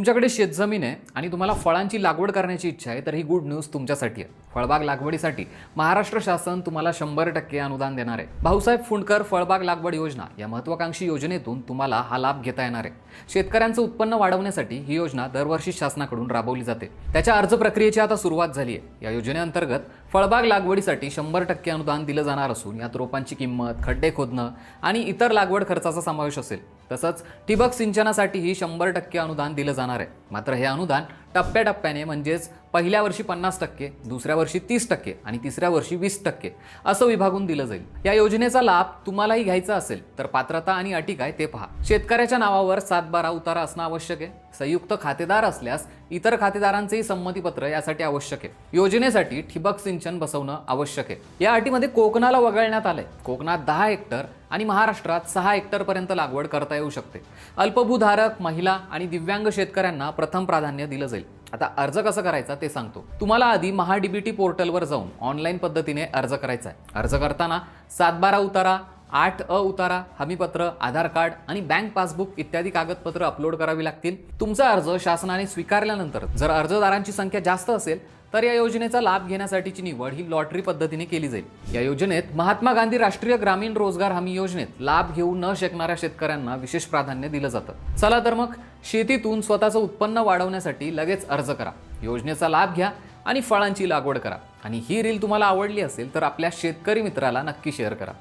तुमच्याकडे शेतजमीन आहे आणि तुम्हाला फळांची लागवड करण्याची इच्छा आहे तर ही गुड न्यूज तुमच्यासाठी आहे. फळबाग लागवडीसाठी महाराष्ट्र शासन तुम्हाला शंभर टक्के अनुदान देणार आहे. भाऊसाहेब फुंडकर फळबाग लागवड योजना या महत्वाकांक्षी योजनेतून तुम्हाला हा लाभ घेता येणार आहे. शेतकऱ्यांचं उत्पन्न वाढवण्यासाठी ही योजना दरवर्षी शासनाकडून राबवली जाते. त्याच्या अर्ज प्रक्रियेची आता सुरुवात झाली आहे. या योजनेअंतर्गत फळबाग लागवडीसाठी शंभर टक्के अनुदान दिलं जाणार असून यात रोपांची किंमत खड्डे खोदणं आणि इतर लागवड खर्चाचा समावेश असेल. तसंच ठिबक सिंचनासाठीही शंभर टक्के अनुदान दिलं जाणार आहे. मात्र हे अनुदान टप्प्याटप्प्याने म्हणजेच पहिल्या वर्षी पन्नास टक्के दुसऱ्या वर्षी तीस टक्के आणि तिसऱ्या वर्षी वीस टक्के असं विभागून दिलं जाईल. या योजनेचा लाभ तुम्हालाही घ्यायचा असेल तर पात्रता आणि अटी काय ते पहा. शेतकऱ्याच्या नावावर सात बारा उतारा असणं आवश्यक आहे. संयुक्त खातेदार असल्यास इतर खातेदारांचेही संमतीपत्र यासाठी आवश्यक आहे. योजनेसाठी ठिबक सिंचन बसवणं आवश्यक आहे. या अटीमध्ये कोकणाला वगळण्यात आलंय. कोकणात दहा हेक्टर आणि महाराष्ट्रात सहा हेक्टरपर्यंत लागवड करता येऊ शकते. अल्पभूधारक महिला आणि दिव्यांग शेतकऱ्यांना प्रथम प्राधान्य दिलं जाईल. आता अर्ज कसा करायचा ते सांगतो. तुम्हाला आधी महाडीबीटी पोर्टलवर जाऊन ऑनलाईन पद्धतीने अर्ज करायचा आहे. अर्ज करताना सातबारा उतारा आठ अ उतारा हमीपत्र आधार कार्ड आणि बँक पासबुक इत्यादी कागदपत्र अपलोड करावी लागतील. तुमचा अर्ज शासनाने स्वीकारल्यानंतर जर अर्जदारांची संख्या जास्त असेल तर या योजनेचा लाभ घेण्यासाठीची निवड ही लॉटरी पद्धतीने केली जाईल. या योजनेत महात्मा गांधी राष्ट्रीय ग्रामीण रोजगार हमी योजनेत लाभ घेऊ न शकणाऱ्या शेतकऱ्यांना विशेष प्राधान्य दिलं जातं. चला तर मग शेतीतून स्वतःचं उत्पन्न वाढवण्यासाठी लगेच अर्ज करा. योजनेचा लाभ घ्या आणि फळांची लागवड करा. आणि ही रील तुम्हाला आवडली असेल तर आपल्या शेतकरी मित्राला नक्की शेअर करा.